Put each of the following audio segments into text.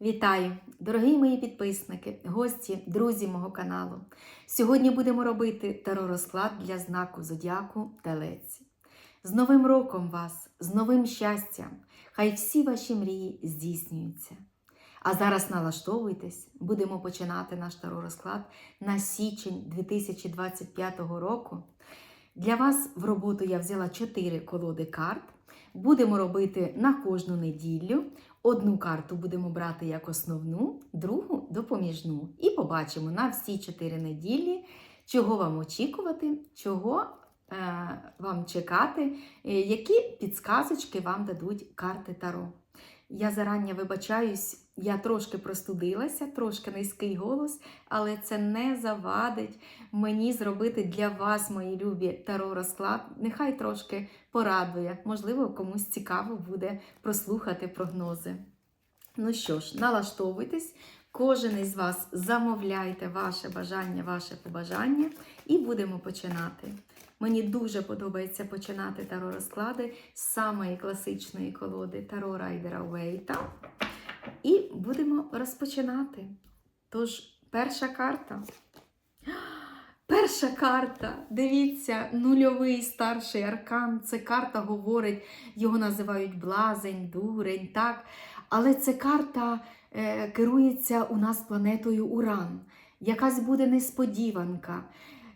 Вітаю, дорогі мої підписники, гості, друзі мого каналу. Сьогодні будемо робити таро-розклад для знаку Зодіаку Телець. З Новим роком вас, з новим щастям! Хай всі ваші мрії здійснюються. А зараз налаштовуйтесь, будемо починати наш таро-розклад на січень 2025 року. Для вас в роботу я взяла 4 колоди карт. Будемо робити на кожну неділю. Одну карту будемо брати як основну, другу допоміжну. І побачимо на всі 4 неділі, чого вам очікувати, чого е, вам чекати, е, які підсказочки вам дадуть карти Таро. Я зарані вибачаюсь, я трошки простудилася, трошки низький голос, але це не завадить мені зробити для вас, мої любі, таро розклад. Нехай трошки порадує. Можливо, комусь цікаво буде прослухати прогнози. Ну що ж, налаштовуйтесь, кожен із вас замовляйте ваше бажання, ваше побажання, і будемо починати. Мені дуже подобається починати таро розклади з самої класичної колоди Таро Райдера Уейта. І будемо розпочинати. Тож, перша карта. Перша карта. Дивіться, нульовий старший аркан. Це карта говорить, його називають блазень, дурень, так. Але ця карта е, керується у нас планетою Уран. Якась буде несподіванка.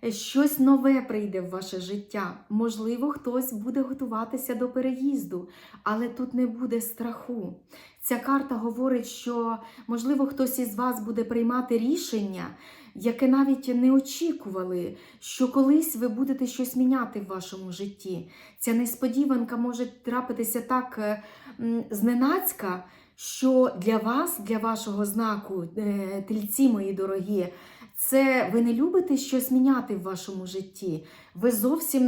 Щось нове прийде в ваше життя. Можливо, хтось буде готуватися до переїзду, але тут не буде страху. Ця карта говорить, що, можливо, хтось із вас буде приймати рішення, яке навіть не очікували, що колись ви будете щось міняти в вашому житті. Ця несподіванка може трапитися так е, зненацька, що для вас, для вашого знаку, е, тельці мої дорогі, це ви не любите щось міняти в вашому житті. Ви зовсім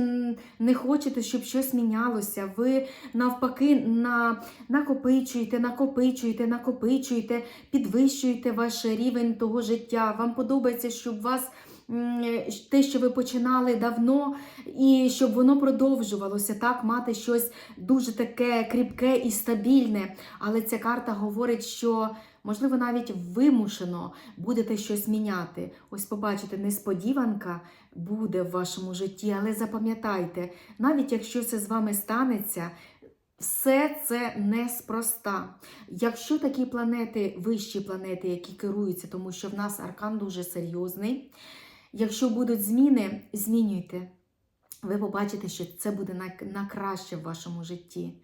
не хочете, щоб щось мінялося. Ви навпаки на, накопичуєте, накопичуєте, накопичуєте, підвищуєте ваш рівень того життя. Вам подобається, щоб вас. Те, що ви починали давно, і щоб воно продовжувалося, так, мати щось дуже таке кріпке і стабільне. Але ця карта говорить, що можливо навіть вимушено будете щось міняти. Ось побачите, несподіванка буде в вашому житті, але запам'ятайте, навіть якщо це з вами станеться. Все це неспроста. Якщо такі планети, вищі планети, які керуються, тому що в нас аркан дуже серйозний, якщо будуть зміни, змінюйте. Ви побачите, що це буде на, на краще в вашому житті.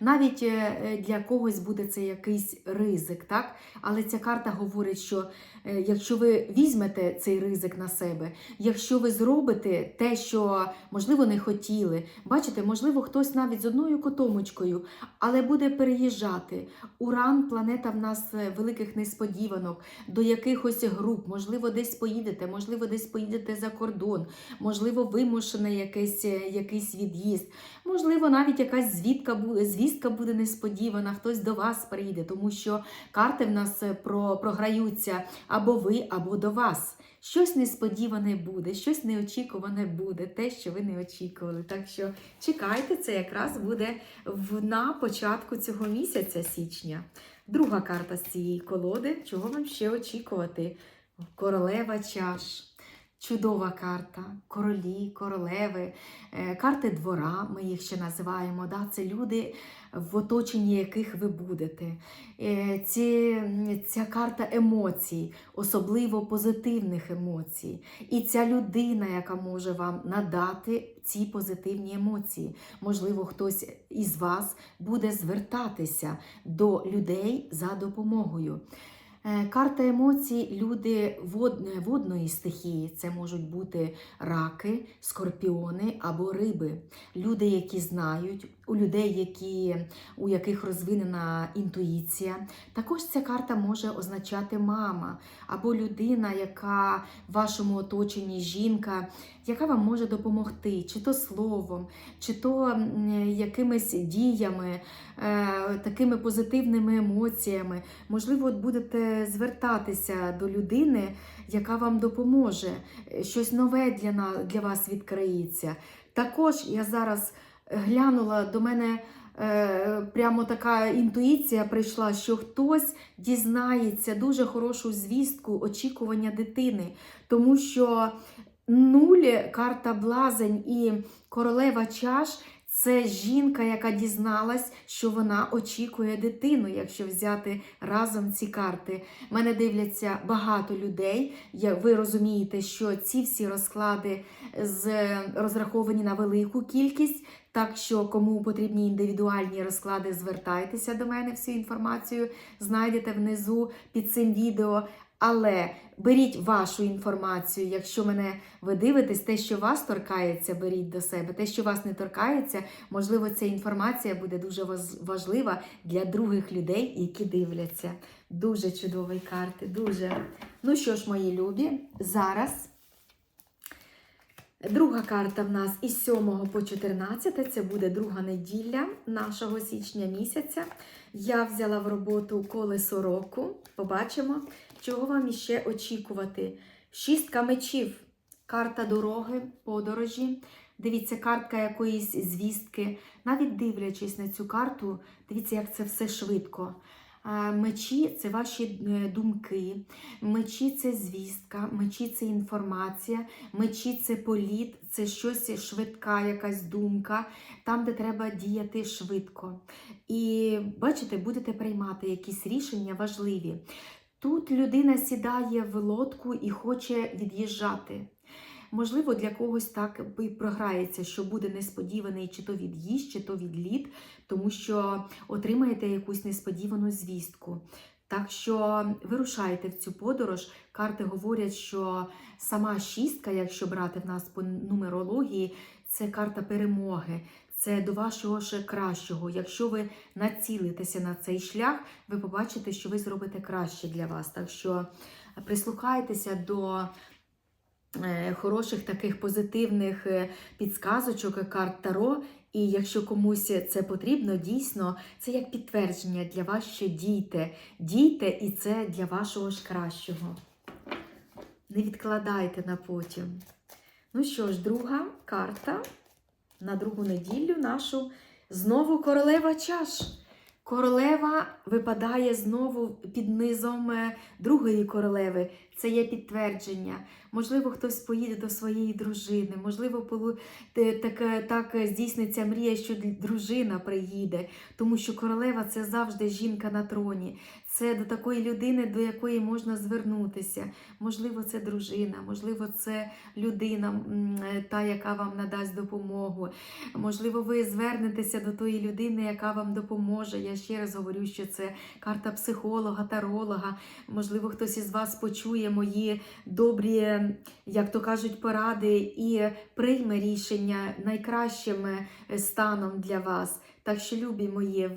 Навіть е, для когось буде це якийсь ризик, так? Але ця карта говорить, що е, якщо ви візьмете цей ризик на себе, якщо ви зробите те, що можливо не хотіли, бачите, можливо, хтось навіть з одною котомочкою, але буде переїжджати. Уран, планета в нас е, великих несподіванок, до якихось груп, можливо, десь поїдете, можливо, десь поїдете за кордон, можливо, вимушене якийсь, е, якийсь від'їзд, можливо, навіть якась звідка звістка буде несподівана, хтось до вас прийде, тому що карти в нас е, про, програються або ви, або до вас. Щось несподіване буде, щось неочікуване буде, те, що ви не очікували. Так що чекайте, це якраз буде в, на початку цього місяця, січня. Друга карта з цієї колоди. Чого вам ще очікувати? Королева чаш. Чудова карта, королі, королеви, е, карти двора, ми їх ще називаємо. Да? Це люди, в оточенні яких ви будете. Е, Ці, ця карта емоцій, особливо позитивних емоцій. І ця людина, яка може вам надати ці позитивні емоції. Можливо, хтось із вас буде звертатися до людей за допомогою. Е, Карта емоцій люди вод- водної стихії. Це можуть бути раки, скорпіони або риби. Люди, які знають, у людей, які, у яких розвинена інтуїція. Також ця карта може означати мама або людина, яка в вашому оточенні жінка, яка вам може допомогти, чи то словом, чи то якимись діями, е, такими позитивними емоціями. Можливо, от будете звертатися до людини, яка вам допоможе, щось нове для вас відкриється. Також я зараз глянула до мене. е, прямо така інтуїція прийшла, що хтось дізнається дуже хорошу звістку очікування дитини, тому що нуль, карта блазень і королева чаш. Це жінка, яка дізналась, що вона очікує дитину, якщо взяти разом ці карти. Мене дивляться багато людей. Ви розумієте, що ці всі розклади з, розраховані на велику кількість. Так що, кому потрібні індивідуальні розклади, звертайтеся до мене. Всю інформацію знайдете внизу під цим відео. Але беріть вашу інформацію, якщо мене ви дивитесь, те, що вас торкається, беріть до себе. Те, що вас не торкається, можливо, ця інформація буде дуже важлива для других людей, які дивляться. Дуже чудові карти, дуже. Ну що ж, мої любі, зараз. Друга карта в нас із 7 по 14, це буде друга неділя нашого січня місяця. Я взяла в роботу колесо року. Побачимо, чого вам іще очікувати. Шістка мечів, карта дороги, подорожі. Дивіться, картка якоїсь звістки. Навіть дивлячись на цю карту, дивіться, як це все швидко. Мечі це ваші е, думки, мечі це звістка, мечі це інформація, мечі це політ, це щось швидка, якась думка, там, де треба діяти швидко. І бачите, будете приймати якісь рішення важливі. Тут людина сідає в лодку і хоче від'їжджати. Можливо, для когось так і програється, що буде несподіваний чи то від'їзд, чи то відліт, тому що отримаєте якусь несподівану звістку. Так що вирушайте в цю подорож. Карти говорять, що сама шістка, якщо брати в нас по нумерології, це карта перемоги. Це до вашого ще кращого. Якщо ви націлитеся на цей шлях, ви побачите, що ви зробите краще для вас. Так що прислухайтеся до хороших таких позитивних е, підсказочок е, карт Таро. І якщо комусь це потрібно, дійсно, це як підтвердження для вас, що дійте. Дійте, і це для вашого ж кращого. Не відкладайте на потім. Ну що ж, друга карта на другу неділю нашу знову королева чаш. Королева випадає знову під низом е, другої королеви. Це є підтвердження. Можливо, хтось поїде до своєї дружини, можливо, так, так здійсниться мрія, що дружина приїде, тому що королева це завжди жінка на троні. Це до такої людини, до якої можна звернутися. Можливо, це дружина, можливо, це людина, та, яка вам надасть допомогу. Можливо, ви звернетеся до тої людини, яка вам допоможе. Я ще раз говорю, що це карта психолога, таролога. Можливо, хтось із вас почує мої добрі, як то кажуть, поради і прийме рішення найкращим е, станом для вас. Так що, любі мої,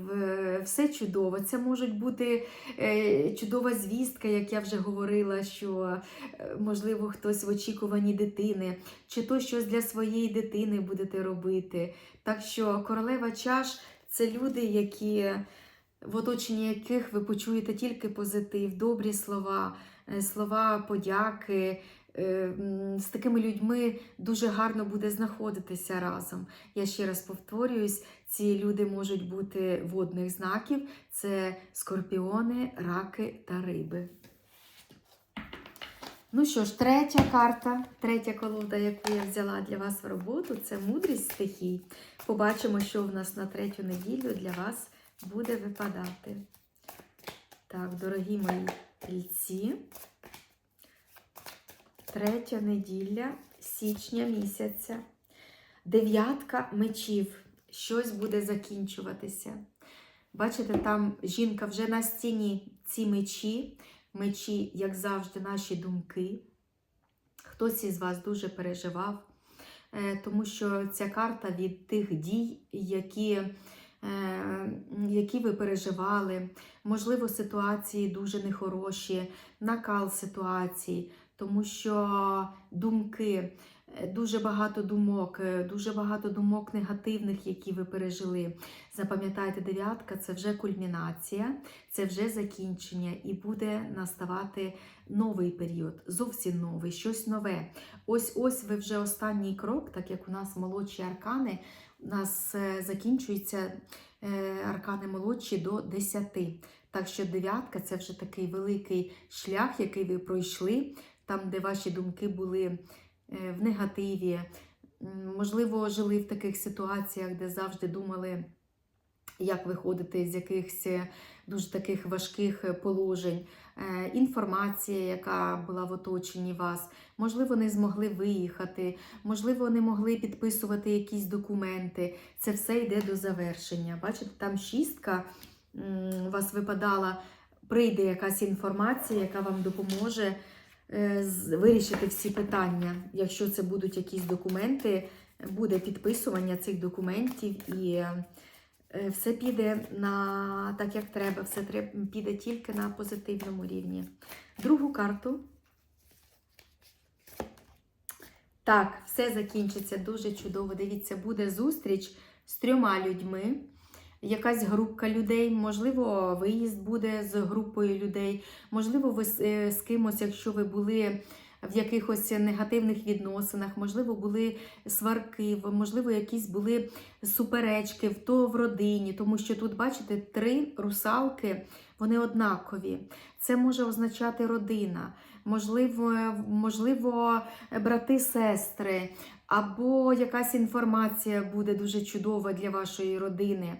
все чудово. Це можуть бути е, чудова звістка, як я вже говорила, що е, можливо хтось в очікуванні дитини, чи то щось для своєї дитини будете робити. Так що королева чаш це люди, які в оточенні яких ви почуєте тільки позитив, добрі слова, е, слова подяки. Е, З такими людьми дуже гарно буде знаходитися разом. Я ще раз повторююсь, ці люди можуть бути водних знаків: це скорпіони, раки та риби. Ну що ж, третя карта, третя колода, яку я взяла для вас в роботу, це мудрість стихій. Побачимо, що в нас на третю неділю для вас буде випадати. Так, дорогі мої тільці. Третя неділя січня місяця. Дев'ятка мечів. Щось буде закінчуватися. Бачите, там жінка вже на стіні ці мечі. Мечі, як завжди, наші думки. Хтось із вас дуже переживав, е, тому що ця карта від тих дій, які, е, які ви переживали, можливо, ситуації дуже нехороші, накал ситуацій, тому що думки, е, дуже багато думок, е, дуже багато думок негативних, які ви пережили. Запам'ятайте, дев'ятка це вже кульмінація, це вже закінчення, і буде наставати новий період, зовсім новий, щось нове. Ось ось ви вже останній крок, так як у нас молодші аркани, у нас е, закінчуються аркани молодші до 10. Так що дев'ятка це вже такий великий шлях, який ви пройшли, там, де ваші думки були е, в негативі. Можливо, жили в таких ситуаціях, де завжди думали, як виходити з якихось е, дуже таких важких е, положень. Інформація, яка була в оточенні вас, можливо, не змогли виїхати, можливо, не могли підписувати якісь документи. Це все йде до завершення. Бачите, там шістка у вас випадала, прийде якась інформація, яка вам допоможе вирішити всі питання. Якщо це будуть якісь документи, буде підписування цих документів і е, е, все піде на так, як треба, все піде тільки на позитивному рівні. Другу карту. Так, все закінчиться дуже чудово. Дивіться, буде зустріч з трьома людьми, якась групка людей, можливо, виїзд буде з групою людей, можливо, ви з, е, кимось, якщо ви були в якихось негативних відносинах, можливо, були сварки, можливо, якісь були суперечки то в родині, тому що тут, бачите, три русалки, вони однакові. Це може означати родина, можливо, можливо, брати, сестри, або якась інформація буде дуже чудова для вашої родини.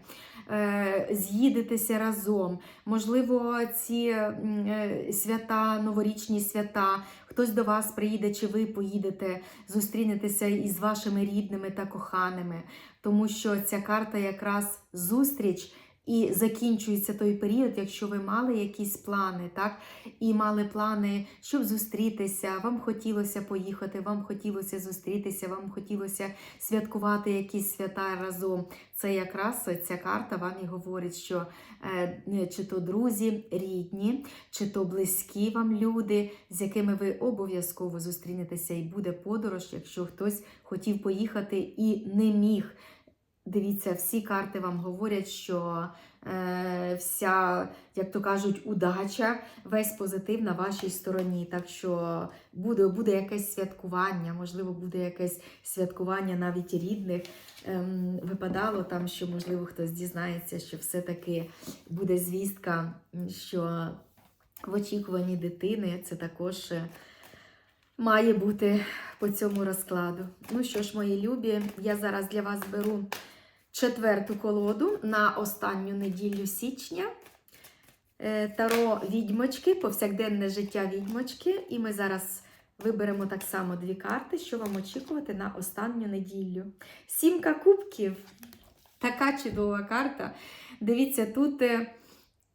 Е, З'їдетеся разом, можливо, ці е, свята, новорічні свята, хтось до вас приїде, чи ви поїдете, зустрінетеся із вашими рідними та коханими, тому що ця карта якраз зустріч. І закінчується той період, якщо ви мали якісь плани, так? І мали плани, щоб зустрітися, вам хотілося поїхати, вам хотілося зустрітися, вам хотілося святкувати якісь свята разом. Це якраз ця карта вам і говорить, що е, чи то друзі, рідні, чи то близькі вам люди, з якими ви обов'язково зустрінетеся, і буде подорож, якщо хтось хотів поїхати і не міг. Дивіться, всі карти вам говорять, що е, вся, як то кажуть, удача, весь позитив на вашій стороні. Так що буде, буде якесь святкування, можливо, буде якесь святкування навіть рідних. Ем, випадало там, що, можливо, хтось дізнається, що все-таки буде звістка, що в очікуванні дитини це також. е, Має бути по цьому розкладу. Ну що ж, мої любі, я зараз для вас беру четверту колоду на останню неділю січня. Е, Таро відьмочки, повсякденне життя відьмочки. І ми зараз виберемо так само дві карти, що вам очікувати на останню неділю. Сімка кубків. Така чудова карта. Дивіться, тут.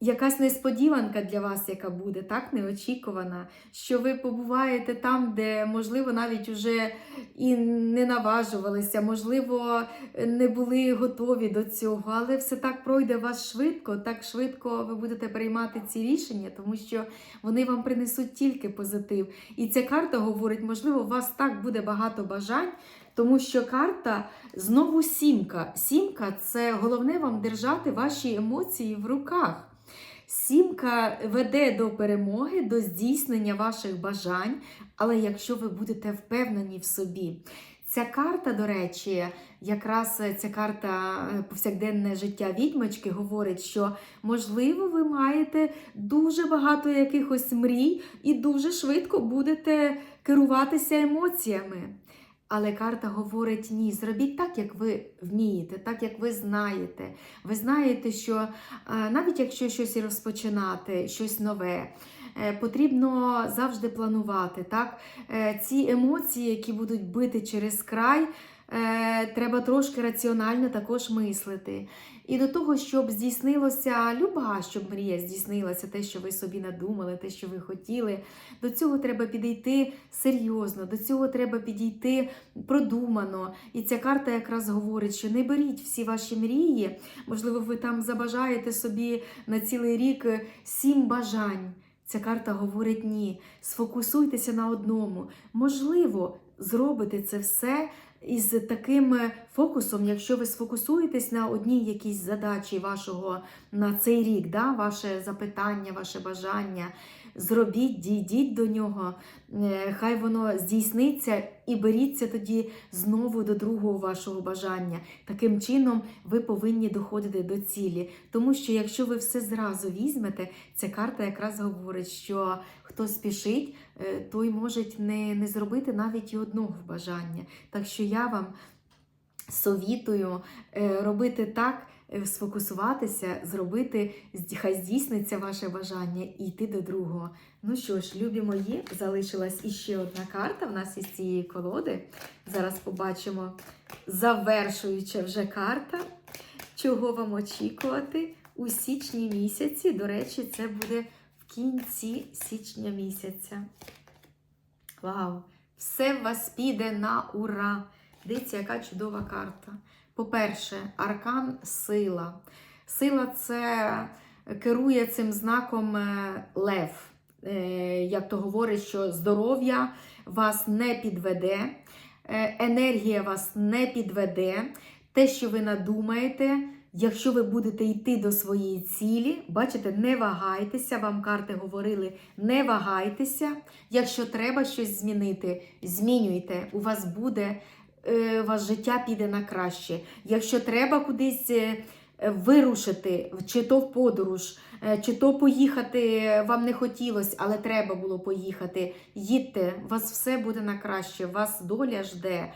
Якась несподіванка для вас, яка буде, так неочікувана, що ви побуваєте там, де, можливо, навіть уже і не наважувалися, можливо, не були готові до цього, але все так пройде вас швидко, так швидко ви будете приймати ці рішення, тому що вони вам принесуть тільки позитив. І ця карта говорить, можливо, у вас так буде багато бажань. Тому що карта знову сімка. Сімка це головне вам держати ваші емоції в руках. Сімка веде до перемоги, до здійснення ваших бажань, але якщо ви будете впевнені в собі. Ця карта, до речі, якраз ця карта е, повсякденне життя відьмочки говорить, що можливо ви маєте дуже багато якихось мрій і дуже швидко будете керуватися емоціями. Але карта говорить ні, зробіть так, як ви вмієте, так як ви знаєте. Ви знаєте, що е, навіть якщо щось розпочинати, щось нове, е, потрібно завжди планувати. Так? Е, Ці емоції, які будуть бити через край, е, треба трошки раціонально також мислити. І до того, щоб здійснилося люба, щоб мрія здійснилася, те, що ви собі надумали, те, що ви хотіли, до цього треба підійти серйозно, до цього треба підійти продумано. І ця карта якраз говорить, що не беріть всі ваші мрії. Можливо, ви там забажаєте собі на цілий рік сім бажань. Ця карта говорить ні. Сфокусуйтеся на одному. Можливо, зробите це все із таким е, фокусом, якщо ви сфокусуєтесь на одній якійсь задачі вашого на цей рік, да, ваше запитання, ваше бажання, зробіть, дійдіть до нього, е, хай воно здійсниться і беріться тоді знову до другого вашого бажання. Таким чином ви повинні доходити до цілі. Тому що якщо ви все зразу візьмете, ця карта якраз говорить, що хто спішить, е, той може не, не зробити навіть і одного бажання. Так що я вам совітую е, робити так, сфокусуватися, зробити, хай здійсниться ваше бажання і йти до другого. Ну що ж, любі мої, залишилась іще одна карта в нас із цієї колоди. Зараз побачимо завершуюча вже карта. Чого вам очікувати у січні місяці? До речі, це буде в кінці січня місяця. Вау! Все у вас піде на ура! Дивіться, яка чудова карта. По-перше, аркан сила. Сила це керує цим знаком е, лев. Е, Як то говорить, що здоров'я вас не підведе, е, енергія вас не підведе. Те, що ви надумаєте, якщо ви будете йти до своєї цілі, бачите, не вагайтеся, вам карти говорили, не вагайтеся. Якщо треба щось змінити, змінюйте. У вас буде, у вас життя піде на краще. Якщо треба кудись е, е, вирушити, чи то в подорож, е, чи то поїхати вам не хотілося, але треба було поїхати. Їдьте, у вас все буде на краще, вас доля жде.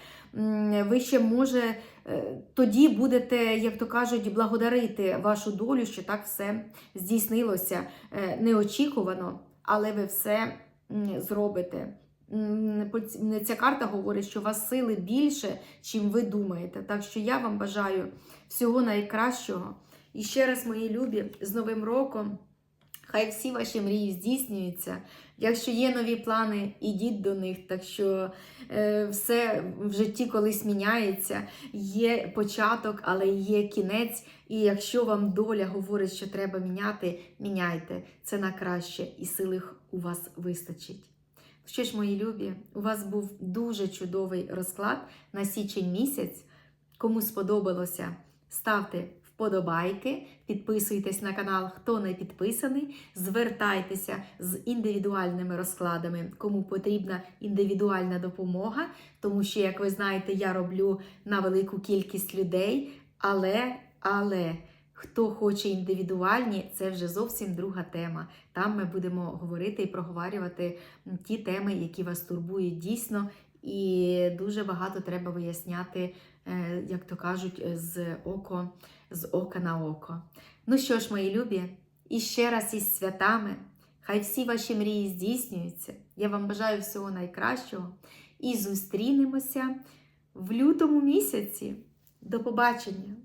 Ви ще може е, тоді будете, як то кажуть, благодарити вашу долю, що так все здійснилося е, неочікувано, але ви все зробите. Ця карта говорить, що у вас сили більше, чим ви думаєте. Так що я вам бажаю всього найкращого. І ще раз, мої любі, з Новим роком. Хай всі ваші мрії здійснюються. Якщо є нові плани, ідіть до них. Так що е, все в житті колись міняється, є початок, але є кінець. І якщо вам доля говорить, що треба міняти, міняйте. Це на краще, і сили у вас вистачить. Що ж, мої любі, у вас був дуже чудовий розклад на січень місяць. Кому сподобалося, ставте вподобайки, підписуйтесь на канал, хто не підписаний, звертайтеся з індивідуальними розкладами, кому потрібна індивідуальна допомога, тому що, як ви знаєте, я роблю на велику кількість людей, але, але. Хто хоче індивідуальні, це вже зовсім друга тема. Там ми будемо говорити і проговорювати ті теми, які вас турбують дійсно, і дуже багато треба виясняти, е, як то кажуть, з око, з ока на око. Ну що ж, мої любі, і ще раз із святами. Хай всі ваші мрії здійснюються. Я вам бажаю всього найкращого і зустрінемося в лютому місяці. До побачення!